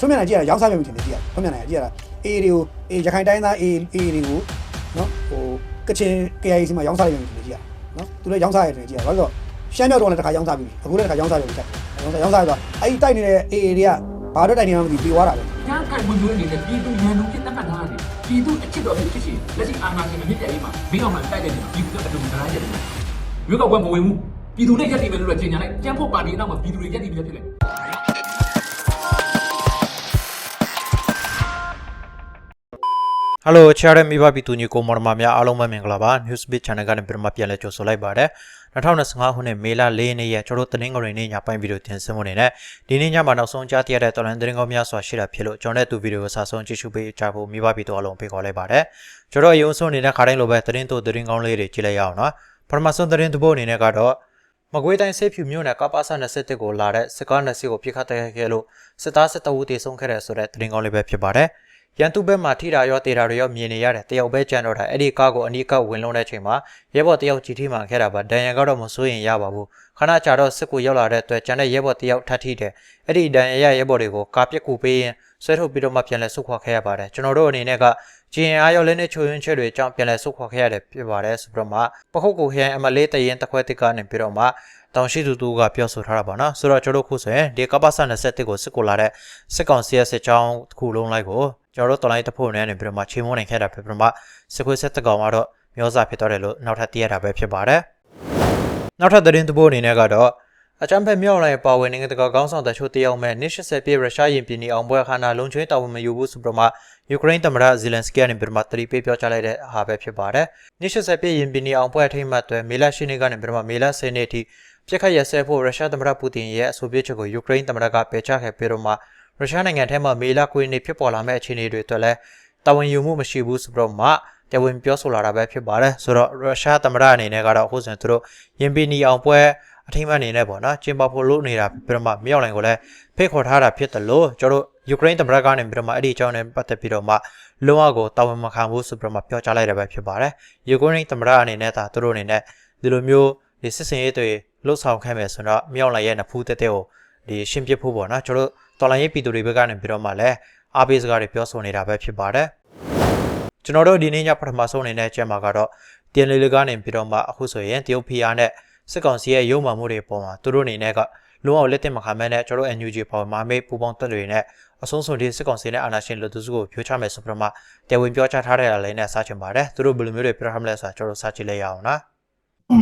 ထွန်းမြတ်နိုင်ကြည့်ရရောင်းစားပြုံးတင်နေကြည့်ရထွန်းမြတ်နိုင်ကြည့်ရတာအေးတွေကိုအေးရခိုင်တိုင်းသားအေးအေးတွေကိုနော်ဟိုကချင် KIA စီမှာရောင်းစားပြုံးတင်နေကြည့်ရနော်သူလည်းရောင်းစားရတယ်ကြည့်ရဘာလို့ဆိုရှမ်းမြောက်တော့လည်းတစ်ခါရောင်းစားပြီအခုလည်းတစ်ခါရောင်းစားပြုံးတက်ရောင်းစားရောင်းစားတော့အဲ့ဒီတိုက်နေတဲ့အေးအေးတွေကဘာတော့တိုက်နေမှမသိပြီးသွားတာပဲရန်ကန်ဝင်မျိုးအနေနဲ့ပြည်သူရန်သူဖြစ်တတ်မှတ်ထားတယ်ပြည်သူအချစ်တော်ဖြစ်ဖြစ်လက်ရှိအာဏာရှင်အမြင့်ပြည့်ရေးမှာမင်းအောင်မှတိုက်တဲ့နေပြည်သူကအတူတရားရတယ်ရွေးကောက်ပွဲမဝင်ဘူးပြည်သူနဲ့ရက်တည်မယ်လို့လည်းကြေညာလိုက်ကျန်းဖို့ပါတီနောက်မှာပြည်သူတွေရက်တည်ပြီးဖြစ်တယ် ဟယ်လိုချာရမိဘပြည်သူညီကိုမော်ဒမာများအားလုံးပဲမင်္ဂလာပါ Newsbeat Channel ကနေပြန်မှပြန်လဲကြိုဆိုလိုက်ပါတယ်2025ခုနှစ်မေလ4ရက်နေ့ရက်ကျွန်တော်တို့တင်းငွေနေ့ညပိုင်းဗီဒီယိုတင်ဆက်မှုနေနဲ့ဒီနေ့ညမှာနောက်ဆုံးကြားသိရတဲ့တော်လန်တင်းကောင်းများစွာရှိတာဖြစ်လို့ကျွန်တော်တို့ဗီဒီယိုကိုစာဆုံးကြည့်ရှုပေးကြဖို့မိဘပြည်သူအားလုံးဖိတ်ခေါ်လိုက်ပါတယ်ကျွန်တော်အယုံဆုံးနေတဲ့ခါတိုင်းလိုပဲတင်းတို့တင်းကောင်းလေးတွေကြည့်လိုက်ရအောင်နော်ပထမဆုံးတင်းတစ်ပုတ်အနေနဲ့ကတော့မကွေးတိုင်းဆေးဖြူမြို့နယ်ကပ္ပစ21ကိုလာတဲ့စစ်ကားနှစ်စီးကိုပြစ်ခတ်တိုက်ခိုက်ခဲ့လို့စစ်သားစစ်တအုပ်တေဆုံးခဲ့တဲ့ဆိုတဲ့တင်းကောင်းလေးပဲဖြစ်ပါတယ် ရန်သူဘက်မှာထိတာရောတေတာတွေရောမြင်နေရတယ်တယောက်ပဲကြံတော့တာအဲ့ဒီကားကိုအနီးကပ်ဝင်လုံးတဲ့ချိန်မှာရဲဘော်တယောက်ကြီးထိမှန်ခဲ့တာပါဒဏ်ရာကတော့မစိုးရင်ရပါဘူးခဏကြာတော့စစ်ကူရောက်လာတဲ့အတွက်ကျန်တဲ့ရဲဘော်တယောက်ထပ်ထိတယ်အဲ့ဒီဒဏ်ရာရရဲဘော်တွေကိုကာပြက်ကူပေးရင်ဆွဲထုတ်ပြီးတော့မှပြန်လဲဆုတ်ခွာခဲ့ရပါတယ်ကျွန်တော်တို့အနေနဲ့ကဂျင်အားရောက်လဲနဲ့ချိုယွင်းချက်တွေအကြောင်းပြန်လဲဆုတ်ခွာခဲ့ရတယ်ဖြစ်ပါတယ်ဆိုပြီးတော့မှပခုတ်ကိုခရိုင်အမလေးတရင်တစ်ခွဲတစ်ကနေပြီးတော့မှတောင်ရှိသူတူကပြောဆိုထားတာပါနော်ဆိုတော့ကျွန်တော်တို့ခုဆိုရင်ဒီကပ္ပစ21ကိုစစ်ကိုလာတဲ့စစ်ကောင်စီရဲ့စစ်ကြောင်းတစ်ခုလုံးလိုက်ကို ကျွန်တော်တို့တော်လိုင်းတစ်ဖို့နဲ့နေပြီးတော့မှချိန်မုန်းနိုင်ခဲ့တာဖြစ်ပြီးတော့မှစစ်ခွေးဆက်တကောင်ကတော့မျိုးစားဖြစ်သွားတယ်လို့နောက်ထပ်သိရတာပဲဖြစ်ပါတယ်နောက်ထပ်သတင်းတစ်ပုဒ်အနေနဲ့ကတော့အချမ်းဖက်မြောက်လိုက်ပါဝင်နိုင်ငံတကာကောင်းဆောင်တချို့တယောက်မဲ့180ပြည့်ရုရှားရင်ပြည်နေအောင်ပွဲခါနာလုံချွေးတာဝန်မယူဘူးဆိုပြီးတော့မှယူကရိန်းသမ္မတဇီလန်စကီကနေပြီးတော့မှတတိပေးပြောကြားလိုက်တဲ့ဟာပဲဖြစ်ပါတယ်180ပြည့်ရင်ပြည်နေအောင်ပွဲအထိမ်းအမှတ်တွေမေလ10ရက်ကနေပြီးတော့မှမေလ10ရက်နေ့ထိပြစ်ခတ်ရစဲဖို့ရုရှားသမ္မတပူတင်ရဲ့အဆိုပြုချက်ကိုယူကရိန်းသမ္မတကပယ်ချခဲ့ပြီးတော့မှ ရုရှားနိုင်ငံထဲမှာမေလ9ရက်နေ့ဖြစ်ပေါ်လာမယ့်အခြေအနေတွေအတွက်လည်းတာဝန်ယူမှုမရှိဘူးဆိုပြီးတော့မှတဝင်ပြောဆိုလာတာပဲဖြစ်ပါတယ်ဆိုတော့ရုရှားသမ္မတအနေနဲ့ကတော့အခုဆိုရင်သူတို့ရင်ပြည်နေအောင်ပွဲအထိမ်းအမှတ်အနေနဲ့ပေါ့နော်ကျင်းပဖို့လုပ်နေတာပြီးတော့မှမြောက်လိုင်ကိုလည်းဖိတ်ခေါ်ထားတာဖြစ်တယ်လို့ကျွန်တော်ယူကရိန်းသမ္မတကနေပြီးတော့မှအဲ့ဒီအကြောင်းနဲ့ပတ်သက်ပြီးတော့မှလုံးဝကိုတာဝန်မခံဘူးဆိုပြီးတော့မှပြောကြားလိုက်တာပဲဖြစ်ပါတယ်ယူကရိန်းသမ္မတအနေနဲ့ဒါသူတို့အနေနဲ့ဒီလိုမျိုးဒီစစ်စင်ရေးတွေလှုပ်ဆောင်ခဲ့မယ်ဆိုတော့မြောက်လိုင်ရဲ့နဖူးတက်တဲ့ကိုဒီရှင်းပြဖို့ပေါ့နော်ကျွန်တော် တော်လိုင်းရေးပြည်သူတွေဘက်ကနေပြီးတော့မှလည်းအားပေးစကားတွေပြောဆိုနေတာပဲဖြစ်ပါတယ်ကျွန်တော်တို့ဒီနေ့ညပထမဆုံးအနေနဲ့ကျမ်းမှာကတော့တင်လေလေကနေပြီးတော့မှအခုဆိုရင်တရုတ်ဖီယာနဲ့စစ်ကောင်စီရဲ့ရုံမှမှုတွေပေါ်မှာသူတို့အနေနဲ့ကလုံးဝလက်တင်မခံမဲနဲ့ကျွန်တော်တို့ NUG ပေါ်မှာမေးပူပေါင်းတက်တွေနဲ့အဆုံးစွန်ဒီစစ်ကောင်စီနဲ့အာဏာရှင်လူသူစုကိုဖြိုးချမယ်ဆိုပြီးတော့မှတဝင်ပြောကြားထားတဲ့လည်းနဲ့စချင်ပါတယ်သူတို့ဘယ်လိုမျိုးတွေပြောထားမလဲဆိုတာကျွန်တော်တို့စကြည့်လိုက်ရအောင်နော်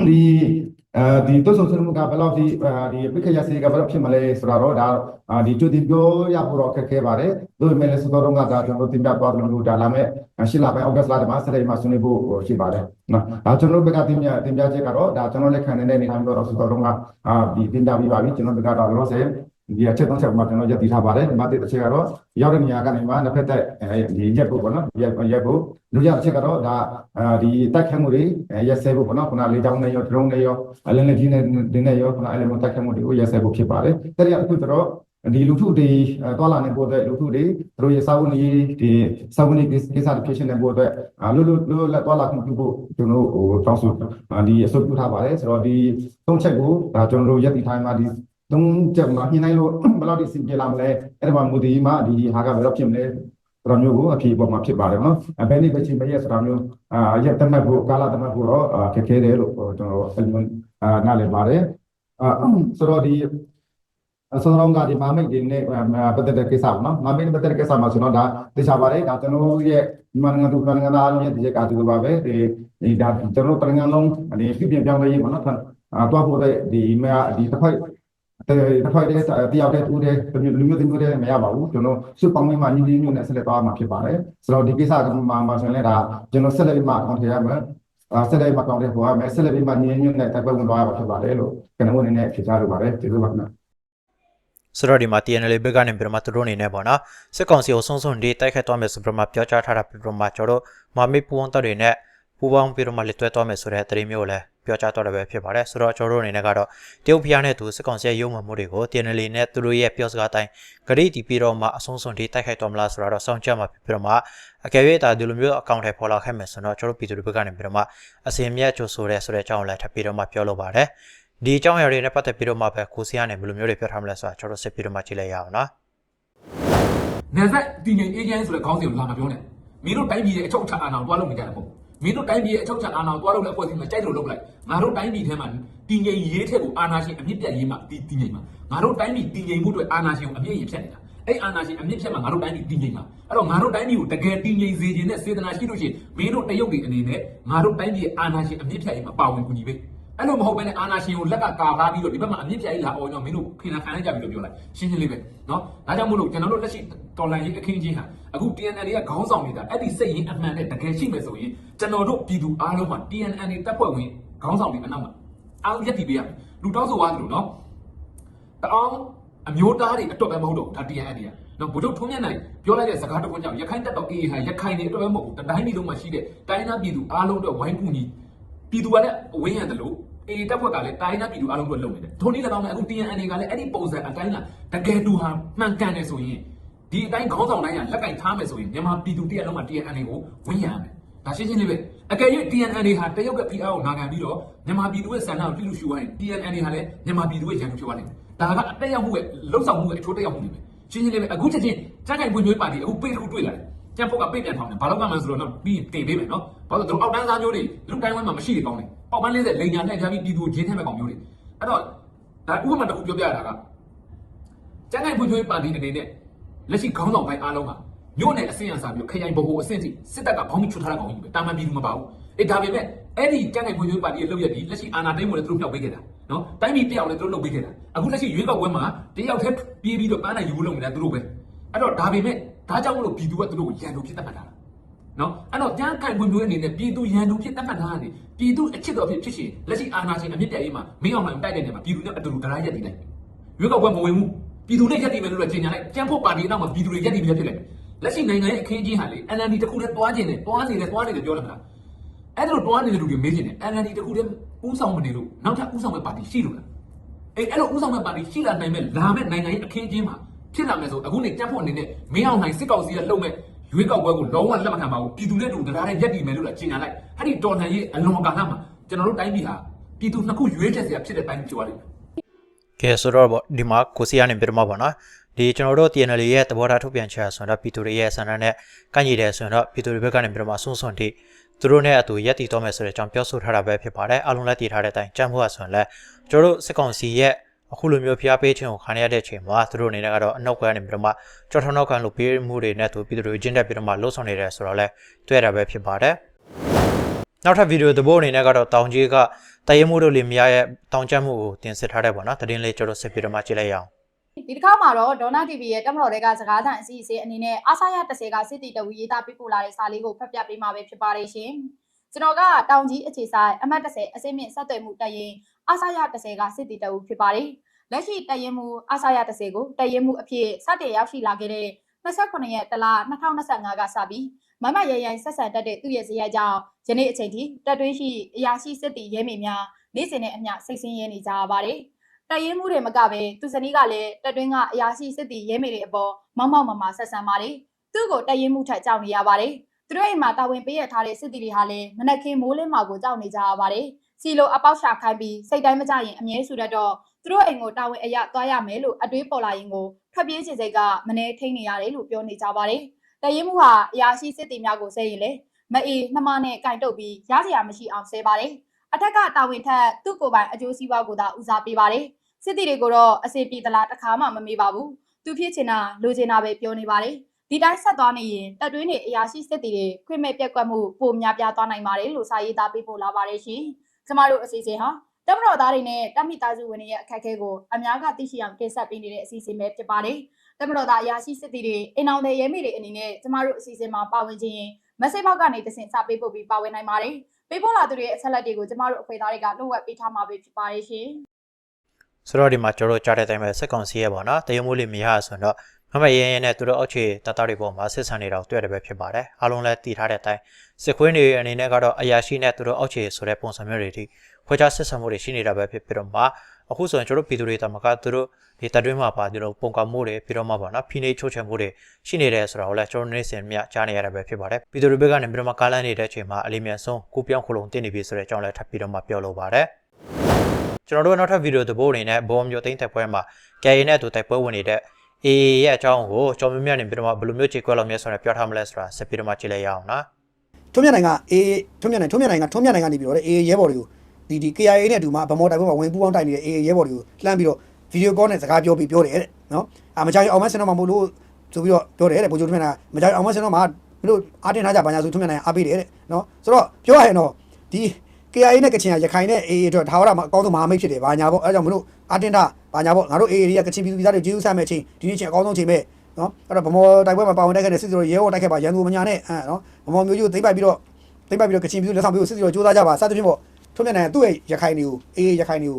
ဒီအဲဒီတုတ်ဆုံဆွေးနွေးမှုကဘယ်လောက်ဒီဒီပိခရစီကဘယ်လောက်ဖြစ်မလဲဆိုတာတော့ဒါဒီကြိုတင်ပြောရဖို့တော့ခက်ခဲပါတယ်။ဒါပေမဲ့လည်းစတော်တော့ကဒါကျွန်တော်တင်ပြသွားတယ်လို့ဒါလာမဲ့ရှင်းလာပဲအောက်ဂတ်လမှာစတဲ့မှာဆွေးနွေးဖို့ရှိပါတယ်။နော်။ဒါကျွန်တော်တို့ဘက်ကတင်ပြတင်ပြချက်ကတော့ဒါကျွန်တော်လက်ခံနေတဲ့နေထိုင်တော့စတော်တော့ကအာဒီတင်ပြပြီးပါပြီကျွန်တော်ဘက်ကတော့လောဆယ် ဒီအချက်သုံးချက်မှာကျွန်တော်ရက်တည်ထားပါတယ်။ဒီမှာတစ်ချက်ကတော့ရောက်တဲ့နေရာကနေမှနှစ်ဖက်သက်ဒီရက်ဖို့ပေါ့နော်။ရက်ရက်ဖို့လူရအချက်ကတော့ဒါအာဒီတိုက်ခတ်မှုတွေရက်စဲဖို့ပေါ့နော်ခုနလေးချောင်းနဲ့ရောဒရုန်းနဲ့ရောအလင်းနဲ့ကြီးနဲ့ဒီနဲ့ရောခုနအဲ့လိုတိုက်ခတ်မှုတွေကိုရက်စဲဖို့ဖြစ်ပါတယ်။တရားအခုတော့ဒီလူထုတွေတွာလာနေဖို့အတွက်လူထုတွေသူတို့ရဲ့စာဝန်ကြီးဒီစာဝန်ကြီးကိစ္စတွေဖြစ်နေဖို့အတွက်လူလူလူလက်တွာလာခွင့်ပြုဖို့ကျွန်တော်ဟိုတောင်းဆိုဒီအဆိုပြုထားပါတယ်ဆိုတော့ဒီသုံးချက်ကိုဒါကျွန်တော်တို့ရက်တီထိုင်းမှာဒီ သုံးချက်မှာညှိနှိုင်းလို့ဘယ်လောက်ဒီစင်ပြေလာမလဲအဲ့ဒါမှမူဒီမှာဒီဟာကဘယ်တော့ဖြစ်မလဲဆိုတာမျိုးကိုအဖြေပေါ်မှာဖြစ်ပါတယ်နော်ဘယ်နည်းပဲချိန်မရက်ဆိုတာမျိုးအာရက်တမတ်ဖို့ကာလတမတ်ဖို့တော့ခက်ခဲတယ်လို့ကျွန်တော်အဲ့လိုအာနားလည်ပါတယ်အာဆိုတော့ဒီအစောဆုံးကဒီမာမိတ်တွေနဲ့ပတ်သက်တဲ့ကိစ္စပေါ့နော်မာမိတ်နဲ့ပတ်သက်တဲ့ကိစ္စမှာဆိုတော့ဒါသိချပါတယ်ဒါကျွန်တော်ရဲ့မြန်မာနိုင်ငံသူနိုင်ငံသားအားလုံးရဲ့ဒီကတူပါပဲဒီဒီဒါကျွန်တော်တို့နိုင်ငံလုံးဒီပြပြပြောင်းလဲရေးပေါ့နော်အာတွားဖို့တဲ့ဒီမှာဒီတစ်ဖက် တစ်ဖက်တည်းတယောက်တည်းတူးတဲ့လူမျိုးလူမျိုးတည်းမရပါဘူးကျွန်တော်စုပေါင်းပြီးမှညီညီမျိုးနဲ့ဆက်လက်သွားမှာဖြစ်ပါတယ်ဆိုတော့ဒီကိစ္စကမှမှာဆိုရင်လည်းဒါကျွန်တော်ဆက်လက်ပြီးမှအကောင့်ထည့်ရမယ်အာဆက်လက်ပြီးမှအကောင့်ထည့်ပေါ်ရမယ်ဆက်လက်ပြီးမှညီညီမျိုးနဲ့တိုက်ပွဲဝင်သွားရမှာဖြစ်ပါတယ်လို့ကျွန်တော်အနေနဲ့ဖြေချလိုပါတယ်ကျေးဇူးပါခင်ဗျာဆိုတော့ဒီမှာ TNL ဘက်ကနေပြီးတော့မှသူတို့အနေနဲ့ပေါ့နော်စစ်ကောင်စီကိုဆုံးဆုံးဒီတိုက်ခတ်သွားမယ်ဆိုပြီးတော့မှပြောကြားထားတာပြီးတော့မှကျွန်တော်တို့မာမေပူဝန်တပ်တွေနဲ့ပူပေါင်းပြီးတော့မှလက်တွဲသွားမယ်ဆိုတဲ့သတင်းမျိုးလည်း ပြောကြားတော့တယ်ပဲဖြစ်ပါတယ်ဆိုတော့ကျွန်တော်တို့အနေနဲ့ကတော့တရုတ်ဖျားနဲ့သူစစ်ကောင်စီရဲ့ရုံမှမှုတွေကို TNL နဲ့သူတို့ရဲ့ပြောစကားတိုင်းဂရိတီပြီးတော့မှအဆုံးစွန်ဒီတိုက်ခိုက်တော်မလားဆိုတော့စောင့်ကြမှာဖြစ်ပြီးတော့မှအကယ်၍ဒါဒီလိုမျိုးအကောင့်ထဲပေါ်လာခဲ့မယ်ဆိုတော့ကျွန်တော်ပြည်သူတွေဘက်ကနေပြီးတော့မှအစင်မြတ်ကြိုဆိုတဲ့ဆိုတဲ့အကြောင်းလည်းထပ်ပြီးတော့မှပြောလိုပါတယ်ဒီအကြောင်းအရာတွေနဲ့ပတ်သက်ပြီးတော့မှပဲကိုစီကနေဘယ်လိုမျိုးတွေပြောထားမလဲဆိုတာကျွန်တော်စစ်ပြီးတော့မှကြည့်လိုက်ရအောင်နော်နယ်စပ်တည်ငြိမ်အေဂျင့်ဆိုတဲ့ခေါင်းစဉ်ကိုလာမပြောနဲ့မင်းတို့တိုင်းပြည်ရဲ့အချုပ်အခြာအာဏာကိုတွားလို့မကြတဲ့ပုံ မင်းတို့တိုင်းပြည်ရဲ့အချုပ်အခြာအာဏာကိုတွားလို့လည်းအဖွဲ့အစည်းမှာကြိုက်လို့လုပ်လိုက်ငါတို့တိုင်းပြည်ထဲမှာတည်ငြိမ်ရေးထက်ကိုအာဏာရှင်အမြင့်ပြတ်ရေးမှာတည်တည်ငြိမ်မှာငါတို့တိုင်းပြည်တည်ငြိမ်မှုအတွက်အာဏာရှင်ကိုအမြင့်ရင်ဖြတ်နေတာအဲ့အာဏာရှင်အမြင့်ဖြတ်မှာငါတို့တိုင်းပြည်တည်ငြိမ်မှာအဲ့တော့ငါတို့တိုင်းပြည်ကိုတကယ်တည်ငြိမ်စေခြင်းနဲ့စေတနာရှိလို့ရှိရင်မင်းတို့တရုတ်တွေအနေနဲ့ငါတို့တိုင်းပြည်ရဲ့အာဏာရှင်အမြင့်ဖြတ်ရေးမှာပါဝင်ကူညီပေး အဲ့လိုမဟုတ်ဘဲနဲ့အာနာရှင်ကိုလက်ကကာထားပြီးတော့ဒီဘက်မှာအမြင့်ပြကြီးလာအောင်ကြောင့်မင်းတို့ဖိနာခံလိုက်ကြပြီလို့ပြောလိုက်ရှင်းရှင်းလေးပဲနော်ဒါကြောင့်မို့လို့ကျွန်တော်တို့လက်ရှိတော်လန်ရေးအခင်းချင်းဟာအခု TNN တွေကခေါင်းဆောင်နေတာအဲ့ဒီစိတ်ရင်းအမှန်နဲ့တကယ်ရှိမယ်ဆိုရင်ကျွန်တော်တို့ပြည်သူအားလုံးမှာ TNN တွေတပ်ဖွဲ့ဝင်ခေါင်းဆောင်တွေအနောက်မှာအားလုံးရပ်တည်ပေးရမယ်လူတောက်ဆိုသွားသလိုနော်တအောင်အမျိုးသားတွေအတွက်ပဲမဟုတ်တော့ဘူးဒါ TNN တွေကနော်ဗိုလ်ချုပ်ထွန်းမြတ်နိုင်ပြောလိုက်တဲ့စကားတစ်ခုကြောင့်ရခိုင်တပ်တော် AA ဟာရခိုင်တွေအတွက်ပဲမဟုတ်ဘူးတိုင်းပြည်လုံးမှာရှိတဲ့တိုင်းသားပြည်သူအားလုံးအတွက်ဝိုင်းကူညီပြည်သူကလည်းဝင်းရံတယ်လို့ အေတပ်ဖွဲ့ကလည်းတိုင်းသားပြည်သူအားလုံးကလုံနေတယ်။ထိုနည်း၎င်းလည်းအခု TNN ကလည်းအဲ့ဒီပုံစံအတိုင်းကတကယ်တူဟာမှန်ကန်တယ်ဆိုရင်ဒီအတိုင်းခေါင်းဆောင်တိုင်းကလက်ကင်ထားမယ်ဆိုရင်မြန်မာပြည်သူတရက်လုံးက TNN ကိုဝင်းရမယ်။ဒါရှင်းရှင်းလေးပဲ။အကယ်၍ TNN ဟာတရုတ်က PR ကိုနာခံပြီးတော့မြန်မာပြည်သူရဲ့ဆန္ဒကိုပြည့်လို့ရှူရရင် TNN ဟာလည်းမြန်မာပြည်သူရဲ့ရန်သူဖြစ်သွားလိမ့်မယ်။ဒါကအတက်ရောက်မှုရဲ့လုံဆောင်မှုရဲ့အချိုးတက်ရောက်မှုတွေပဲ။ရှင်းရှင်းလေးပဲအခုချက်ချင်းစက်ကင်ပွင့်ကျွေးပါတီအခုပေးတစ်ခုတွေ့လာတယ်။ကျန်ဖို့ကပိတ်ပြန်ထောင်းတယ်ဘာလို့ကမှန်းဆိုတော့တော့ပြီးတင်ပေးမယ်နော် ဘာလို့သူတို့အောက်တန်းစားမျိုးတွေလူတိုင်းဝဲမှာမရှိတယ်ကောင်းတယ်ပေါက်ပန်း40လိန်ညာနဲ့ကြားပြီးပြည်သူဂျင်းထဲမဲ့ကောင်မျိုးတွေအဲ့တော့ဒါဥပမာတစ်ခုပြောပြရတာကကျန်တဲ့ဖွံ့ဖြိုးရေးပါတီအနေနဲ့လက်ရှိခေါင်းဆောင်ပိုင်းအားလုံးကမြို့နယ်အဆင့်အစားပြီးခရိုင်ဗဟိုအဆင့်ထိစစ်တပ်ကဘောင်းပြီးချွတ်ထားတဲ့ကောင်ကြီးပဲတာမန်ပြည်သူမပါဘူးအေးဒါပေမဲ့အဲ့ဒီကျန်တဲ့ဖွံ့ဖြိုးရေးပါတီရဲ့လုပ်ရက်ဒီလက်ရှိအာဏာသိမ်းမှုနဲ့သူတို့မြောက်ပေးခဲ့တာနော်တိုင်းပြည်ပြောင်းလဲသူတို့လုပ်ပေးခဲ့တာအခုလက်ရှိရွေးကောက်ပွဲမှာတယောက်တည်းပြေးပြီးတော့ပန်းနိုင်ယူလို့မလဲသူတို့ပဲအဲ့တော့ဒါပေမဲ့ဒါကြောင့်မလို့ပြည်သူကသူတို့ကိုရန်သူဖြစ်တတ်မှတ်တာ နော်အဲ့တော့ပြန်ကန်ပွင့်ပွင့်အနေနဲ့ပြည်သူရန်သူဖြစ်တတ်မှတ်ထားတယ်ပြည်သူအချစ်တော်ဖြစ်ဖြစ်ရှင်လက်ရှိအာဏာရှင်အမြင့်ပြတ်ရေးမှာမင်းအောင်လှိုင်တိုက်တဲ့နေမှာပြည်သူနဲ့အတူတူတရားရက်တည်လိုက်ရွေးကောက်ပွဲမဝင်ဘူးပြည်သူနဲ့ရက်တည်မယ်လို့လည်းကြေညာလိုက်ကြံဖို့ပါတီအနောက်မှာပြည်သူတွေရက်တည်ပြီးဖြစ်လိုက်လက်ရှိနိုင်ငံရဲ့အခင်းအကျင်းဟာလေ NLD တခုတည်းတွားကျင်တယ်တွားနေတယ်တွားနေတယ်ပြောတယ်မလားအဲ့ဒါလိုတွားနေတဲ့လူတွေမေးကျင်တယ် NLD တခုတည်းဥဆောင်မနေလို့နောက်ထပ်ဥဆောင်မဲ့ပါတီရှိလို့လားအေးအဲ့လိုဥဆောင်မဲ့ပါတီရှိလာနိုင်မဲ့လာမဲ့နိုင်ငံရဲ့အခင်းအကျင်းမှာဖြစ်လာမယ်ဆိုအခုနေကြံဖို့အနေနဲ့မင်းအောင်လှိုင်စစ်ကောင်စီကလှုပ်မဲ့ ရွေးကောက်ပွဲကိုလုံးဝလက်မခံပါဘူးပြည်သူနဲ့တူတရားနဲ့ရက်တည်မယ်လို့လည်းကြေညာလိုက်အဲ့ဒီတော်လှန်ရေးအလွန်ကာလမှာကျွန်တော်တို့တိုင်းပြည်ဟာပြည်သူနှစ်ခုရွေးချယ်စရာဖြစ်တဲ့တိုင်းပြည်ဖြစ်သွားလိမ့်မယ်ကဲဆိုတော့ဗောဒီမှာကိုစီကနေပြမပါနော်ဒီကျွန်တော်တို့ TNL ရဲ့သဘောထားထုတ်ပြန်ချက်ဆိုတော့ပြည်သူတွေရဲ့ဆန္ဒနဲ့ကန့်ညီတယ်ဆိုရင်တော့ပြည်သူတွေဘက်ကနေပြမဆွန်းဆွန်းတိသူတို့နဲ့အတူရက်တည်တော့မယ်ဆိုတဲ့အကြောင်းပြောဆိုထားတာပဲဖြစ်ပါတယ်အလုံးလက်တည်ထားတဲ့အတိုင်းကြံ့ဖို့ဆိုရင်လည်းကျွန်တော်တို့စစ်ကောင်စီရဲ့ အခုလိုမျိုးဖျားပေးခြင်းကိုခံရတဲ့အချိန်မှာသူတို့အနေနဲ့ကတော့အနောက်ကနေပြမကြော်ထောက်နောက်ခံလို့ပေးမှုတွေနဲ့သူပြည်သူတွေကျင်းတဲ့ပြမလှုပ်ဆောင်နေတယ်ဆိုတော့လဲတွေ့ရတာပဲဖြစ်ပါတယ်နောက်ထပ်ဗီဒီယိုသဘောအနေနဲ့ကတော့တောင်ကြီးကတရဲမှုတို့လင်မယားရဲ့တောင်ကျမှုကိုတင်ဆက်ထားတဲ့ပေါ့နော်သတင်းလေးကျွန်တော်ဆက်ပြီးတော့မှကြည့်လိုက်ရအောင်ဒီတစ်ခါမှာတော့ဒေါနာ TV ရဲ့တက်မတော်တွေကစကားသံအစီအစဉ်အနေနဲ့အာဆာရ30ကစစ်တီတဝီရေးသားပေးပို့လာတဲ့စာလေးကိုဖတ်ပြပေးမှာပဲဖြစ်ပါတယ်ရှင်။ကျွန်တော်ကတောင်ကြီးအခြေဆိုင်အမှတ်30အစိမ့်မြင့်ဆက်သွယ်မှုတက်ရင် အာဆာရ30ကစစ်တီတဝူဖြစ်ပါတယ်။လက်ရှိတက်ရင်မှုအာဆာရ30ကိုတက်ရင်မှုအဖြစ်စတင်ရောက်ရှိလာခဲ့တဲ့29ရက်တလ2025ကစပြီးမမရရန်ဆက်ဆံတက်တဲ့သူ့ရဲ့ဇယက်ကြောင့်ယနေ့အချိန်ထိတက်တွင်းရှိအရာရှိစစ်တီရဲမေများနေ့စဉ်နဲ့အမျှစိတ်ဆင်းရဲနေကြရပါတယ်။တရင်မှုတွေမကပဲသူဇနီးကလည်းတက်တွင်းကအရာရှိစစ်တီရဲမေတွေအပေါ်မောက်မောက်မမဆက်ဆံပါတယ်သူ့ကိုတရင်မှုထက်ကြောက်နေရပါတယ်သူတို့အိမ်မှာတာဝန်ပေးရထားတဲ့စစ်တီတွေဟာလည်းမနက်ခင်းမိုးလင်းမှာကိုကြောက်နေကြရပါတယ် စီလိုအပေါက်ရှာခိုင်းပြီးစိတ်တိုင်းမကြရင်အမြဲဆူတတ်တော့သူတို့အိမ်ကိုတာဝန်အရသွားရမယ်လို့အတွေးပေါ်လာရင်ကိုထွက်ပြေးခြင်းစိတ်ကမနေထိန်နေရတယ်လို့ပြောနေကြပါတယ်တရင်မှုဟာအရာရှိစစ်တီများကိုဆဲရင်လေမအေးနှမနဲ့ကင်တုတ်ပြီးရစရာမရှိအောင်ဆဲပါတယ်အထက်ကတာဝန်ထက်သူ့ကိုယ်ပိုင်အကျိုးစီးပွားကိုသာဦးစားပေးပါတယ်စစ်တီတွေကိုတော့အစီပြေတလားတစ်ခါမှမမေးပါဘူးသူဖြစ်ချင်တာလိုချင်တာပဲပြောနေပါတယ်ဒီတိုင်းဆက်သွားနေရင်တက်တွင်းတွေအရာရှိစစ်တီတွေခွင့်မဲ့ပြက်ကွက်မှုပိုများပြားသွားနိုင်ပါတယ်လို့စာရေးသားပေးပို့လာပါတယ်ရှင် ကျမတို့အစီအစဉ်ဟာတမတော်သားတွေနဲ့တမိသားစုဝင်တွေရဲ့အခက်အခဲကိုအများကသိရှိအောင်တင်ဆက်ပေးနေတဲ့အစီအစဉ်ပဲဖြစ်ပါတယ်တမတော်သားအရာရှိစစ်တီတွေအိမ်အောင်တဲ့ရဲမေတွေအနေနဲ့ကျမတို့အစီအစဉ်မှာပါဝင်ခြင်းရင်မက်ဆေ့ဘောက်ကနေတဆင့်စာပေးပို့ပြီးပါဝင်နိုင်ပါတယ်ပေးပို့လာသူတွေရဲ့အချက်အလက်တွေကိုကျမတို့အဖွဲ့သားတွေကလှုပ်ဝက်ပေးထားမှာပဲဖြစ်ပါတယ်ရှင်ဆိုတော့ဒီမှာကျွန်တော်ကြားတဲ့အတိုင်းပဲစက်ကောင်စီရဲ့ပေါ့နော်တရဲမှုလင်မယားဆိုရင်တော့ မမရဲရဲနဲ့သူတို့အောက်ခြေတတတွေပေါ်မှာစစ်ဆန်နေတာကိုတွေ့ရတယ်ပဲဖြစ်ပါတယ်အားလုံးလည်းတည်ထားတဲ့အတိုင်းစစ်ခွေးတွေအနေနဲ့ကတော့အရာရှိနဲ့သူတို့အောက်ခြေဆိုတဲ့ပုံစံမျိုးတွေထိခွဲခြားဆက်ဆံမှုတွေရှိနေတာပဲဖြစ်ပြီးတော့မှအခုဆိုရင်ကျွန်တော်ပြည်သူတွေတမကသူတို့ဒီတပ်တွင်းမှာပါသူတို့ပုံကမှုတွေပြီးတော့မှပေါ့နော်ဖိနေချိုးချံမှုတွေရှိနေတယ်ဆိုတော့လည်းကျွန်တော်နေ့စဉ်မြကြားနေရတာပဲဖြစ်ပါတယ်ပြည်သူတွေဘက်ကနေပြီးတော့မှကားလန်းနေတဲ့အချိန်မှာအလီမြန်ဆုံးကိုပြောင်းခလုံးတင်နေပြီဆိုတဲ့အကြောင်းလည်းထပ်ပြီးတော့မှပြောလိုပါတယ်ကျွန်တော်တို့နောက်ထပ်ဗီဒီယိုသဘောအနေနဲ့ဘောမျိုးသိန်းတက်ပွဲမှာကယ်ရီနဲ့အတူတိုက်ပွဲဝင်နေတဲ့ အေးရဲ့အကြောင်းကိုကျော်မြမြနေပြီးတော့ဘယ်လိုမျိုးခြေခွက်လောက်မြဲဆိုတော့ပြောထားမလဲဆိုတာဆက်ပြီးတော့မှကြည့်လိုက်ရအောင်နော်ထွန်းမြတ်နိုင်ကအေးထွန်းမြတ်နိုင်ထွန်းမြတ်နိုင်ကထွန်းမြတ်နိုင်ကနေပြီးတော့အေးရဲဘော်တွေကိုဒီဒီ KIA နဲ့အတူမှာဗမော်တိုင်ပွဲမှာဝင်ပူးပေါင်းတိုက်နေတဲ့အေးရဲဘော်တွေကိုလှမ်းပြီးတော့ဗီဒီယိုကောနဲ့စကားပြောပြီးပြောတယ်တဲ့နော်အာမကြောင်အောင်မဆင်တော့မှာမလို့ဆိုပြီးတော့ပြောတယ်တဲ့ဗိုလ်ချုပ်ထွန်းမြတ်နိုင်မကြောင်အောင်မဆင်တော့မှာမလို့အားတင်ထားကြပါညာဆိုထွန်းမြတ်နိုင်အားပေးတယ်တဲ့နော်ဆိုတော့ပြောရရင်တော့ဒီ KIA နဲ့ကချင်ကရခိုင်နဲ့အေးအတွက်ဒါဝရမှာအကောင်းဆုံးမဟာမိတ်ဖြစ်တယ်ဘာညာပေါ့အဲကြောင့်မလို့အားတင်တာဘာညာပေါ့ငါတို့အေးတွေကကချင်ပြည်သူပြည်သားတွေကျေးဇူးဆမ်းမဲ့ချင်းဒီနေ့ချင်းအကောင်းဆုံးချိန်မဲ့နော်အဲ့တော့ဗမော်တိုက်ပွဲမှာပါဝင်တိုက်ခဲ့တဲ့စစ်စစ်ရဲဘော်တိုက်ခဲ့ပါရန်သူမညာနဲ့အဲနော်ဗမော်မျိုးကြီးကိုသိမ့်ပိုက်ပြီးတော့သိမ့်ပိုက်ပြီးတော့ကချင်ပြည်သူလက်ဆောင်ပြီးတော့စစ်စစ်တော့စူးစမ်းကြပါစသဖြင့်ပေါ့ထွန်းမြတ်နိုင်ကသူ့ရဲ့ရခိုင်တွေကိုအေးရခိုင်တွေကို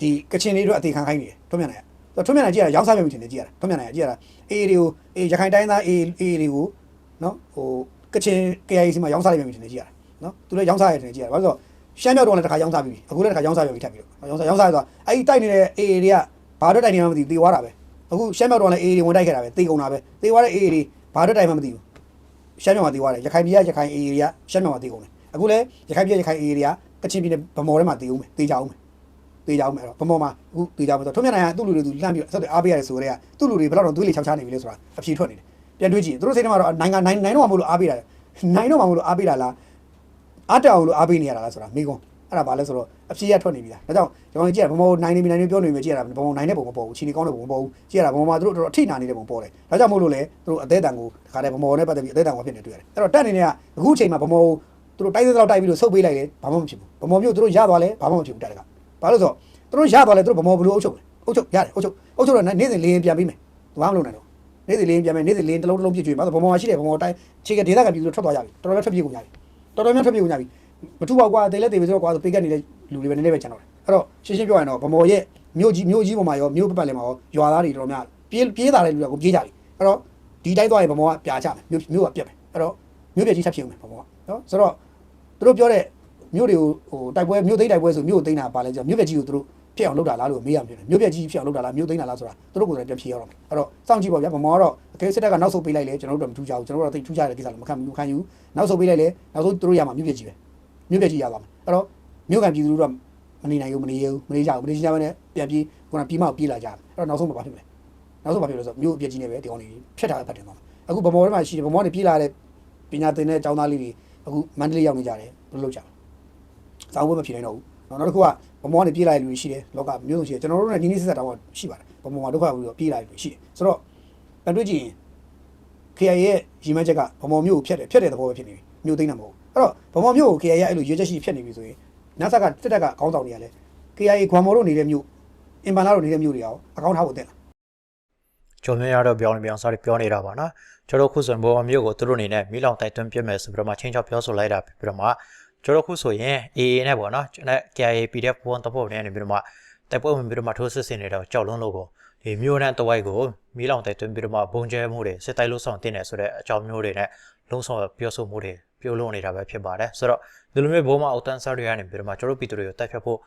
ဒီကချင်တွေအတွက်အသေးခံခိုင်းနေတယ်ထွန်းမြတ်နိုင်ကထွန်းမြတ်နိုင်ကြည့်ရတာရောင်းစားပြမှုတင်တယ်ကြည့်ရတာထွန်းမြတ်နိုင်ကကြည့်ရတာအေးတွေကိုအေးရခိုင်တိုင်းသားအေးအေးတွေကိုနော်ဟိုကချင် KIA စီမှာရောင်းစားလိုက်ပြမှုတင်တယ်ကြည့်ရတာ နော်သူလည်းရောင်းစားရတယ်ကြည့်ရတာဘာလို့ဆိုရှမ်းမြောက်တော့လည်းတစ်ခါရောင်းစားပြီးပြီအခုလည်းတစ်ခါရောင်းစားပြပြီးထပ်ပြီးတော့ရောင်းစားရောင်းစားဆိုတော့အဲ့ဒီတိုက်နေတဲ့အေးတွေကဘာတော့တိုက်နေမှမသိဘူးတေသွားတာပဲအခုရှမ်းမြောက်တော့လည်းအေးတွေဝင်တိုက်ခဲ့တာပဲတေကုန်တာပဲတေသွားတဲ့အေးတွေဘာတော့တိုက်မှမသိဘူးရှမ်းမြောင်မှာတည်သွားတယ်ရခိုင်ပြည်ကရခိုင်အေရီကရှမ်းမြောင်မှာတည်ကုန်တယ်အခုလည်းရခိုင်ပြည်ကရခိုင်အေရီကကချင်ပြည်နယ်ဗမော်ထဲမှာတည်အောင်မယ်တည်ကြအောင်မယ်တည်ကြအောင်မယ်အဲ့တော့ဗမော်မှာအခုတည်ကြမယ်ဆိုတော့ထွန်းမြတ်နိုင်ကသူ့လူတွေသူလှမ်းပြီးတော့ဆက်တဲ့အားပေးရတယ်ဆိုတော့သူ့လူတွေဘယ်တော့တော့သွေးလေချောက်ချနေပြီလဲဆိုတာအဖြေထွက်နေတယ်ပြန်တွေးကြည့်သူတို့စိတ်ထဲမှာတော့နိုင်ငံနိုင်နိုင်တော့မှမလို့အားပေးတာနိုင်တော့မှမလို့အားပေးတာလား အားတအောင်လို့အားပေးနေရတာလားဆိုတာမိကုန်းအဲ့ဒါဘာလဲဆိုတော့အဖြေရထွက်နေပြီလားဒါကြောင့်ကျွန်တော်ကြည့်ရဗမော်နိုင်နေပြီနိုင်နေပြောနေပြီကြည့်ရတာဗမော်နိုင်တဲ့ပုံမပေါ်ဘူးချီနေကောင်းတဲ့ပုံမပေါ်ဘူးကြည့်ရတာဗမော်မှာသူတို့တော်တော်အထိနာနေတဲ့ပုံပေါ်တယ်ဒါကြောင့်မို့လို့လေသူတို့အသေးတန်ကိုတခါတည်းဗမော်နဲ့ပတ်သက်ပြီးအသေးတန်ကိုဖြစ်နေတွေ့ရတယ်အဲ့တော့တက်နေနေကအခုအချိန်မှာဗမော်သူတို့တိုက်သေးတော့တိုက်ပြီးတော့ဆုတ်ပေးလိုက်တယ်ဘာမှမဖြစ်ဘူးဗမော်မျိုးသူတို့ရသွားလဲဘာမှမဖြစ်ဘူးတက်ကဘာလို့ဆိုတော့သူတို့ရသွားလဲသူတို့ဗမော်ဘလို့အုပ်ချုပ်လဲအုပ်ချုပ်ရတယ်အုပ်ချုပ်အုပ်ချုပ်တော့နေ့စဉ်လေးရင်ပြန်ပြီးမယ်ဘာမှမလုပ်နိုင်တော့နေ့စဉ်လေးရင်ပြန်မယ်နေ့စဉ်လေးရင်တစ်လုံးတစ်လုံးပြည့်ကျွေးမှာဗမော်မှာရှိတယ်ဗမော်တိုင်းခြေကဒေသကပြည်သူတို့ထွက်သွားကြပြီတော်တော်လေးထွက်ပြေးကုန်ကြပြီ တော်တော်များထွက်ပြေးကုန်ကြပြီမထူပါကွာတေးလဲတေးပြီးဆိုတော့ကွာဆိုပေးကက်နေတဲ့လူတွေပဲနည်းနည်းပဲကျန်တော့တယ်အဲ့တော့ရှင်းရှင်းပြောရရင်တော့ဗမော်ရဲ့မြို့ကြီးမြို့ကြီးပေါ်မှာရောမြို့ပတ်ပတ်လည်မှာရောရွာသားတွေတော်တော်များပြေးပြေးတာတဲ့လူတွေကကိုပြေးကြပြီအဲ့တော့ဒီတိုင်းသွားရင်ဗမော်ကပြာချမယ်မြို့မြို့ကပြက်မယ်အဲ့တော့မြို့ပြကြီးထပ်ဖြစ်အောင်မယ်ဗမော်ကနော်ဆိုတော့သူတို့ပြောတဲ့မြို့တွေကိုဟိုတိုက်ပွဲမြို့သိမ်းတိုက်ပွဲဆိုမြို့သိမ်းတာပါလဲကျမြို့ပြကြီးကိုသူတို့ ဖြစ်အောင်လုပ်တာလားလို့မေးရမှာဖြစ်တယ်မြို့ပြကြီးဖြစ်အောင်လုပ်တာလားမြို့သိမ်းတာလားဆိုတာသူတို့ကိုယ်တိုင်ပြန်ဖြေရတော့မယ်အဲ့တော့စောင့်ကြည့်ပါဗျာဗမော်ကတော့အကယ်စစ်တပ်ကနောက်ဆုတ်ပေးလိုက်လေကျွန်တော်တို့တော့မထူးကြဘူးကျွန်တော်တို့တော့သိထူးကြတဲ့ကိစ္စလည်းမခံဘူးမခံယူနောက်ဆုတ်ပေးလိုက်လေနောက်ဆုံးသူတို့ရမှာမြို့ပြကြီးပဲမြို့ပြကြီးရသွားမယ်အဲ့တော့မြို့ကန်ပြည်သူတို့တော့မနေနိုင်ဘူးမနေရဘူးမနေကြဘူးမနေကြဘဲနဲ့ပြန်ပြီးခုနပြီးမှပြေးလာကြတယ်အဲ့တော့နောက်ဆုံးမပါဖြစ်မလဲနောက်ဆုံးမဖြစ်လို့ဆိုမြို့ပြကြီးနေပဲဒီကောင်လေးဖြတ်ထားတဲ့ဖတ်တယ်မှာအခုဗမော်ထဲမှာရှိတယ်ဗမော်နေပြေးလာတဲ့ပညာသင်တဲ့အကြောင်းသားလေးတွေအခုမန္တလေးရောက်နေကြတယ်ဘယ်လိုလုပ်ကြလဲစောင်းဘွဲမဖြစ်နိုင်တော့ဘူး နောက်တစ်ခုကဗမော်ကနေပြေးလာတဲ့လူတွေရှိတယ်လောကမျိုးစုံရှိတယ်ကျွန်တော်တို့နဲ့နီးနီးဆက်ဆက်တောင်းရှိပါတယ်ဗမော်မှာဒုက္ခပြီးတော့ပြေးလာတဲ့လူတွေရှိတယ်ဆိုတော့ပြန်တွေ့ကြည့်ရင် KIA ရဲ့ရီမန်းချက်ကဗမော်မျိုးကိုဖျက်တယ်ဖျက်တဲ့သဘောပဲဖြစ်နေပြီမျိုးသိမ်းတာမဟုတ်ဘူးအဲ့တော့ဗမော်မျိုးကို KIA ရဲ့အဲ့လိုရွေးချက်ရှိဖျက်နေပြီဆိုရင် NASA ကတက်တက်ကခေါင်းဆောင်တွေကလည်း KIA ဂွမ်မော်တို့နေတဲ့မျိုးအင်ပန်လာတို့နေတဲ့မျိုးတွေအောင်အကောင့်ထားဖို့တင်လာကျော်မြရတော့ပြောင်းနေပြောင်းစားပြီးပြောနေတာပါနော်ကျွန်တော်ခုဆိုရင်ဘောမမျိုးကိုသူတို့အနေနဲ့မိလောင်တိုက်တွန်းပြမယ်ဆိုပြီးတော့မှချင်းချောက်ပြောဆိုလိုက်တာပြီးတော့မှ ကျွန်တော်ခုဆိုရင် AA နဲ့ပေါ့နော်ကျွန်တော် KIA PDF ဘုံတဖို့နဲ့နေပြီးတော့မှတိုက်ပွဲဝင်ပြီးတော့မှထိုးစစ်ဆင်နေတော့ကြောက်လုံးလို့ကိုဒီမျိုးနဲ့တဝိုက်ကိုမိလောင်တိုက်တွန်းပြီးတော့မှဘုံကျဲမှုတွေစစ်တိုက်လို့ဆောင်တင်နေဆိုတဲ့အကြောင်းမျိုးတွေနဲ့လုံးဆောင်ပြောဆိုမှုတွေပြုလုပ်နေတာပဲဖြစ်ပါတယ်ဆိုတော့ဒီလိုမျိုးဘုံမအောက်တန်းစားတွေကနေပြီးတော့မှကျွန်တော်ပြည်သူတွေကိုတိုက်ဖြတ်ဖို့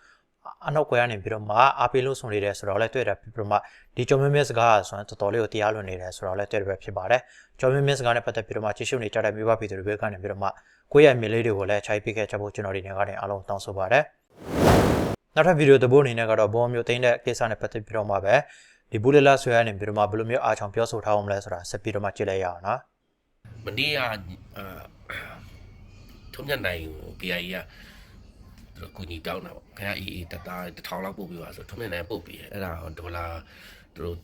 အနောက်ကွယ်ကနေပြီးတော့မှအားပေးလို့ဆောင်နေတယ်ဆိုတော့လည်းတွေ့တာပြီးတော့မှဒီကြော်မင်းမဲစကားဆိုရင်တော်တော်လေးကိုတရားလွန်နေတယ်ဆိုတော့လည်းတွေ့ရပဲဖြစ်ပါတယ်ကြော်မင်းမဲစကားနဲ့ပတ်သက်ပြီးတော့မှချစ်ရှုနေကြတဲ့မိဘပြည်သူတွေဘက်ကနေပြီးတော့မှကိုယ့်ရဲ့မြေလေးတွေကိုလည်းခြိုက်ပေးခဲ့ကြဖို့ကျွန်တော်ဒီနေ့ကနေအားလုံးတောင်းဆိုပါတယ်နောက်ထပ်ဗီဒီယိုတစ်ပုဒ်အနေနဲ့ကတော့ဘုံမျိုးသိမ်းတဲ့ကိစ္စနဲ့ပတ်သက်ပြီးတော့မှပဲဒီဘူးလလာဆွဲရနေပြီးတော့မှဘယ်လိုမျိုးအားချောင်ပြောဆိုထားအောင်လဲဆိုတာဆက်ပြီးတော့မှကြည့်လိုက်ရအောင်နော်မနေ့ကအာထုံးညနိုင်ကို KI ကသူ တို့ကိုကြီးတောင်းတာပေါ့ခင်ဗျာအေးအေးတသားတစ်ထောင်လောက်ပို့ပြီးပါဆိုထုံးညနိုင်ပို့ပြီးအဲ့ဒါဒေါ်လာသူတို့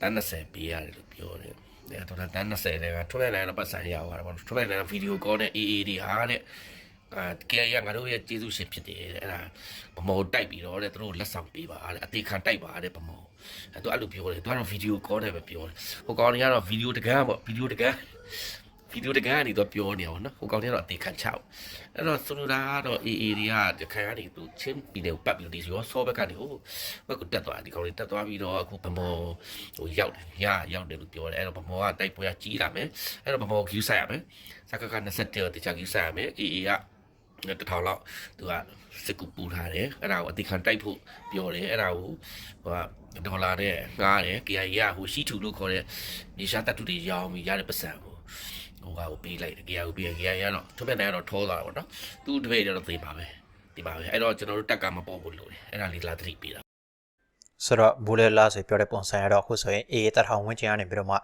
တန်း30ပေးရတယ်လို့ပြောတယ်အဲ့ဒေါ်လာတန်း30တဲ့ကထုံးညနိုင်တော့ပတ်စံရသွားတယ်ပေါ့ထုံးညနိုင်ဗီဒီယိုကောနဲ့အေးအေးတွေဟာတဲ့အာ KI ကငါတို့ရဲ့ကျေးဇူးရှင်ဖြစ်တယ်တဲ့အဲ့ဒါဗမောတိုက်ပြီးတော့တဲ့သူတို့လက်ဆောင်ပေးပါတဲ့အသေးခံတိုက်ပါတဲ့ဗမောအဲ့သူအဲ့လိုပြောတယ်သူကတော့ဗီဒီယိုကောနဲ့ပဲပြောတယ်ဟိုကောင်တွေကတော့ဗီဒီယိုတကန်းပေါ့ဗီဒီယိုတကန်း ဗီဒီယိုတကန်းကနေတော့ပြောနေအောင်နော်ဟိုကောင်တွေကတော့အသေးခံချအောင်အဲ့တော့ဆိုလိုတာကတော့အေးအေးတွေကတခါကနေသူချင်းပြီးတယ်ပတ်ပြီးဒီရောဆောဘက်ကနေဟိုဘက်ကတက်သွားဒီကောင်တွေတက်သွားပြီးတော့အခုဗမောဟိုရောက်တယ်ညရောက်တယ်လို့ပြောတယ်အဲ့တော့ဗမောကတိုက်ပွဲကကြီးလာမယ်အဲ့တော့ဗမောကယူဆိုင်ရမယ်စကက21တခြားယူဆိုင်ရမယ်အေးအေးကတထောင်လောက်သူကစစ်ကူပူထားတယ်အဲ့ဒါကိုအတိခံတိုက်ဖို့ပြောတယ်အဲ့ဒါကိုဟိုကဒေါ်လာနဲ့ငားတယ် KIA ကဟိုရှိထူလို့ခေါ်တဲ့မြေရှားတပ်တူတွေရောင်းပြီးရတဲ့ပတ်စံကို ဟိုကကိုပေးလိုက်တယ်ကြာကိုပေးရင်ကြာရတော့ထုံးပြနိုင်တော့ထောသွားတာပေါ့နော်သူ့တပည့်တော့သိပါပဲဒီပါပဲအဲ့တော့ကျွန်တော်တို့တက်ကမပေါ်ဘူးလို့လေအဲ့ဒါလေးလာသတိပေးတာဆိုတော့ဘူလေလာဆိုပြောတဲ့ပုံစံရတော့အခုဆိုရင်အေးတထောင်ဝင်းကျင်ကနေပြီးတော့မှ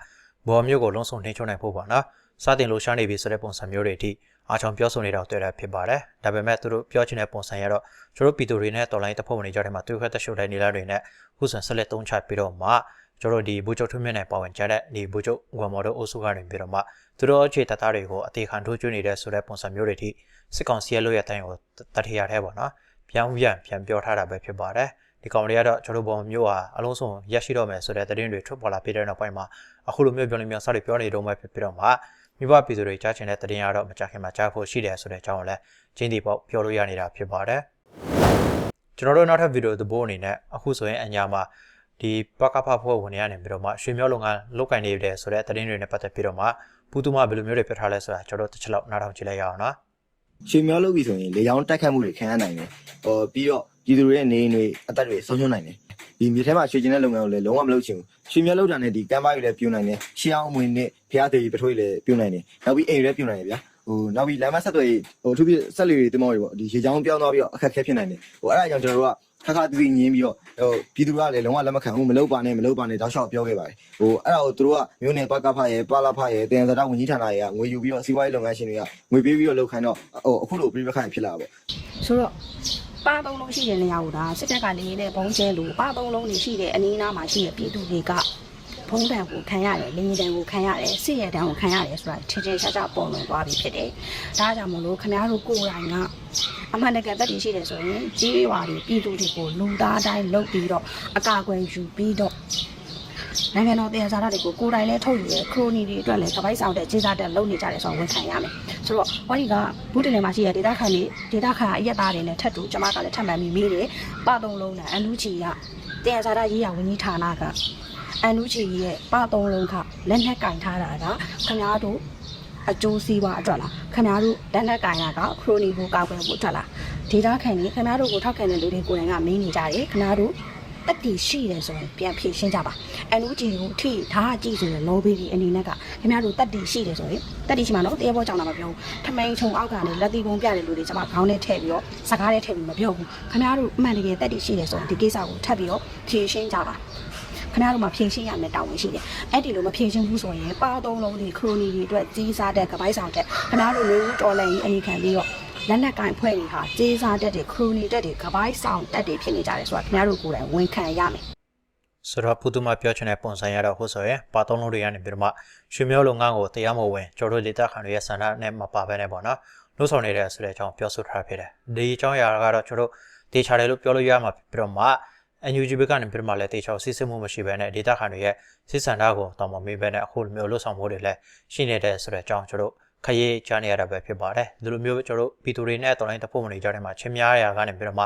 ဘော်မျိုးကိုလုံးစုံနှိမ့်ချုံနိုင်ဖို့ပါနော်စတင်လို့ရှားနေပြီဆိုတဲ့ပုံစံမျိုးတွေအထိအားချောင်ပြောဆိုနေတာတွေ့ရဖြစ်ပါတယ်ဒါပေမဲ့သူတို့ပြောချင်တဲ့ပုံစံရတော့ကျွန်တော်ပီတိုတွေနဲ့တော်လိုင်းတပ်ဖွဲ့ဝင်တွေကြားထဲမှာသူခက်သက်ရှုပ်တိုင်းနေလာတွေနဲ့ခုဆိုဆက်လက်သုံးချပြီးတော့မှကျွန်တော်ဒီဘူချုပ်ထွန်းမြင့်နဲ့ပါဝင်ကြတဲ့ဒီဘူချုပ်ဂွမ်မော်တို့အုပ်စုကနေပြီးတော့မှ သူတို့အခြေတသားတွေကိုအသေးခံထိုးကျွနေတဲ့ဆိုတဲ့ပုံစံမျိုးတွေအထိစစ်ကောင်စီရဲ့လို့ရတဲ့အတိုင်းကိုတတိယထဲပေါ့နော်ပြောင်းပြန်ပြန်ပြောထားတာပဲဖြစ်ပါတယ်ဒီကောင်တွေကတော့ကျွန်တော်ဘောမျိုးဟာအလုံးစုံရရှိတော့မယ်ဆိုတဲ့သတင်းတွေထွက်ပေါ်လာပြီးတဲ့နောက်ပိုင်းမှာအခုလိုမျိုးပြောနေမျိုးစတွေပြောနေတော့မှဖြစ်ပြီးတော့မှမိဘပြည်သူတွေကြားချင်တဲ့သတင်းကတော့မကြားခင်မှာကြားဖို့ရှိတယ်ဆိုတဲ့အကြောင်းကိုလည်းချင်းတီပေါ့ပြောလို့ရနေတာဖြစ်ပါတယ်ကျွန်တော်တို့နောက်ထပ်ဗီဒီယိုသဘောအနေနဲ့အခုဆိုရင်အညာမှာဒီပကဖဖွဲ့ဝင်နေရနေပြီးတော့မှရွှေမျိုးလုံကလုတ်ကင်နေတယ်ဆိုတဲ့သတင်းတွေနဲ့ပတ်သက်ပြီးတော့မှ ပူတူမဘယ်လိုမျိုးတွေပြောထားလဲဆိုတာကျွန်တော်တို့တစ်ချက်လောက်နားထောင်ကြည့်လိုက်ရအောင်နော်ရွှေမြောလုပ်ပြီဆိုရင်လေကြောင်းတိုက်ခတ်မှုတွေခံရနိုင်တယ်။ဟောပြီးတော့ပြည်သူတွေရဲ့နေအိမ်တွေအသက်တွေဆုံးရှုံးနိုင်တယ်။ဒီမြေထဲမှာရွှေကျင်တဲ့လုပ်ငန်းကိုလည်းလုံးဝမလုပ်ချင်ဘူး။ရွှေမြောလုပ်တာနဲ့ဒီကမ်းပါးတွေလည်းပြုတ်နိုင်တယ်။ရှေးအောင်အမွေနဲ့ဖျားသေးပထွေးလည်းပြုတ်နိုင်တယ်။နောက်ပြီးအိမ်တွေလည်းပြုတ်နိုင်တယ်ဗျာ။ဟိုနောက်ပြီးလမ်းမဆက်သွယ်ရေးဟိုအထူးဖြင့်ဆက်လီတွေတင်မောတွေပေါ့ဒီရေချောင်းပြောင်းသွားပြီးတော့အခက်အခဲဖြစ်နိုင်တယ်။ဟိုအဲ့ဒါကြောင့်ကျွန်တော်တို့က ခါခါတီးတီးငင်းပြီးတော့ဟိုပြည်သူတွေကလည်းလုံးဝလက်မခံဘူးမလုပ်ပါနဲ့မလုပ်ပါနဲ့တောက်လျှောက်ပြောခဲ့ပါတယ်။ဟိုအဲ့ဒါကိုသူတို့ကမျိုးနယ်ပကဖရဲ့ပါလာဖရဲ့တင်စတာဝန်ကြီးဌာနရဲ့ငွေယူပြီးတော့စီးပွားရေးလုပ်ငန်းရှင်တွေကငွေပေးပြီးတော့လုပ်ခိုင်းတော့ဟိုအခုလိုပြိပခါဖြစ်လာတာပေါ့ဆိုတော့ပါသုံးလုံးရှိတဲ့နေရာကိုဒါစစ်တပ်ကလေးနဲ့ဘုံကျဲလို့ပါသုံးလုံးနေရှိတဲ့အနီးအနားမှာရှိတဲ့ပြည်သူတွေက ဘုံတံကိုခံရတယ်လင်းရင်တံကိုခံရတယ်စစ်ရတံကိုခံရတယ်ဆိုတာထင်ထင်ရှားရှားပေါ်လွင်သွားပြီဖြစ်တယ်။ဒါကြောင့်မလို့ခင်ဗျားတို့ကိုယ်တိုင်ကအမှန်တကယ်သက်တည်ရှိတယ်ဆိုရင်ကြီးရွာတွေပြည်သူတွေကိုလူသားတိုင်းလုပ်ပြီးတော့အကာအကွယ်ယူပြီးတော့နိုင်ငံတော်တရားစာရတွေကိုကိုယ်တိုင်လည်းထုတ်ယူရဲခရိုနီတွေအတွက်လည်းကပိုက်ဆောင်တဲ့ခြေစားတက်လုပ်နေကြတယ်ဆိုတော့ဝန်ခံရမယ်ဆိုတော့ဟောဒီကဘူးတင်နယ်မှာရှိတဲ့ဒေတာခန်တွေဒေတာခန်အရက်သားတွေနဲ့ထပ်တူကျမကလည်းထပ်မှန်ပြီးမိတယ်ပသုံးလုံးနဲ့အန်လူချီကတရားစာရရေးရဝန်ကြီးဌာနက အန်လူချီရဲ့ပသုံးလုံးကလက်နက်ကင်ထားတာကခင်ဗျားတို့အကျိုးစီးပွားအတွက်လားခင်ဗျားတို့လက်နက်ကင်တာကခရိုနီကိုကောက်ွယ်ဖို့အတွက်လားဒေတာခန်တွေခင်ဗျားတို့ကိုထောက်ခံတဲ့လူတွေကိုယ်တိုင်ကမင်းနေကြတယ်ခင်ဗျားတို့တက်တီရှိတယ်ဆိုရင်ပြန်ဖြေရှင်းကြပါအန်လူဂျီကိုထိဒါကကြည့်ဆိုရင်လောဘီဒီအနေနဲ့ကခင်ဗျားတို့တက်တီရှိတယ်ဆိုရင်တက်တီရှိမှတော့တရားပေါ်ကြောင်တာမပြောဘူးထမိန်ချုံအောက်ကနေလက်တီပုံပြတဲ့လူတွေကျွန်မခေါင်းနဲ့ထည့်ပြီးတော့စကားနဲ့ထည့်ပြီးမပြောဘူးခင်ဗျားတို့အမှန်တကယ်တက်တီရှိတယ်ဆိုရင်ဒီကိစ္စကိုထပ်ပြီးတော့ဖြေရှင်းကြပါ ခင်ဗျားတို့မှဖြေရှင်းရမယ်တောင်းဝင်ရှိတယ်အဲ့ဒီလိုမဖြေရှင်းဘူးဆိုရင်ပါသုံးလုံးဒီခရိုနီတွေအတွက်ကြီးစားတဲ့ကပိုက်ဆောင်တဲ့ခင်ဗျားတို့မျိုးတော်လည်းအနီခံပြီးတော့လက်နက်ကင်ဖွဲ့တွေဟာကြေးစားတက်တွေခရိုနီတက်တွေကပိုက်ဆောင်တက်တွေဖြစ်နေကြတယ်ဆိုတာခင်ဗျားတို့ကိုယ်တိုင်ဝန်ခံရမယ်ဆိုတော့ပူတူမပြောချင်တဲ့ပုံစံရတော့ဟုတ်ဆိုရင်ပါသုံးလုံးတွေကနေပြီးတော့မှရွှေမျိုးလုံငန်းကိုတရားမဝင်ကျော်တို့ဒေတာခံတွေရဲ့ဆန္ဒနဲ့မပါဘဲနဲ့ပေါ့နော်နှုတ်ဆောင်နေတဲ့ဆိုတဲ့အကြောင်းပြောဆိုထားဖြစ်တယ်ဒီအကြောင်းအရာကတော့ကျွန်တော်တို့တေချာတယ်လို့ပြောလို့ရမှာပြီးတော့မှ NUG ဘက်ကနေပြီးတော့မှလည်းတေချာစစ်စစ်မှုမရှိဘဲနဲ့ဒေတာခံတွေရဲ့စစ်ဆန္ဒကိုတောင်းမမေးဘဲနဲ့အခုလိုမျိုးလှုပ်ဆောင်မှုတွေလည်းရှိနေတဲ့ဆိုတဲ့အကြောင်းကျွန်တော်တို့ခရီးကြားနေရတာပဲဖြစ်ပါတယ်ဒီလိုမျိုးကျွန်တော်တို့ပီတူတွေနဲ့တော်လိုင်းတဖို့မနေကြတဲ့မှာချင်းများရာကနေပြီးတော့မှ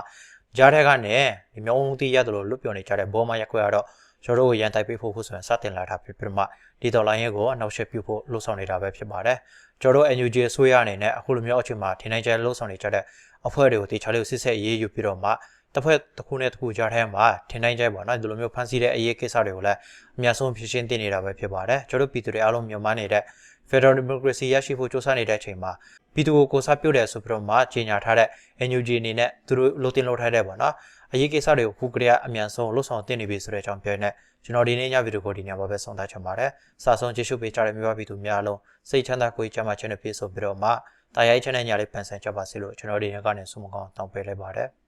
ကြားတဲ့ကနေဒီမျိုးုံတီးရတယ်လို့လွတ်ပြောနေကြတဲ့ဘောမရက်ခွဲကတော့ကျွန်တော်တို့ရန်တိုက်ပေးဖို့ဖို့ဆိုရင်စတင်လာတာဖြစ်ပြီးမှဒီဒေါ်လာရဲ့ကိုအနောက်ရှက်ပြုဖို့လှုံ့ဆော်နေတာပဲဖြစ်ပါတယ်ကျွန်တော်တို့ NUG အစိုးရအနေနဲ့အခုလိုမျိုးအချိန်မှာထင်နိုင်ကြလှုံ့ဆော်နေကြတဲ့အဖွဲ့တွေကိုတေချာလေးကိုစစ်ဆက်ရေးယူပြီးတော့မှ တစ်ဖက်တစ်ခုနဲ့တစ်ခုကြားထဲမှာထင်နိုင်ကြပါတော့ဒီလိုမျိုးဖန်ဆီးတဲ့အရေးကိစ္စတွေကိုလည်းအများဆုံးဖြေရှင်းတင်နေတာပဲဖြစ်ပါတယ်ကျွန်တော်တို့ပြည်သူတွေအားလုံးမြန်မာနေတဲ့ Federal Democracy ရရှိဖို့စ조사နေတဲ့အချိန်မှာပြည်သူကိုကိုစားပြုတ်တယ်ဆိုပြီးတော့မှကြေညာထားတဲ့ NUG အနေနဲ့သူတို့လိုတင်လို့ထားတဲ့ပေါ့နော်အရေးကိစ္စတွေကိုခုကလေးကအမြန်ဆုံးလှုပ်ဆောင်တင်နေပြီဆိုတဲ့အကြောင်းပြောနေကျွန်တော်ဒီနေ့ညဗီဒီယိုကိုဒီညမှာပဲဆုံးသတ်ချင်ပါတယ်။စာဆုံးကြည့်ရှုပေးကြတဲ့မြန်မာပြည်သူများအလုံးစိတ်ချမ်းသာကိုယ်ကြမ်းမှချမ်းနဲ့ပြည့်စုံပြီးတော့မှတာယာချမ်းတဲ့ညလေးပန်ဆန်ကြပါစေလို့ကျွန်တော်ဒီနေ့ကနေဆုမကောင်းတောင်းပေးလိုက်ပါတယ်။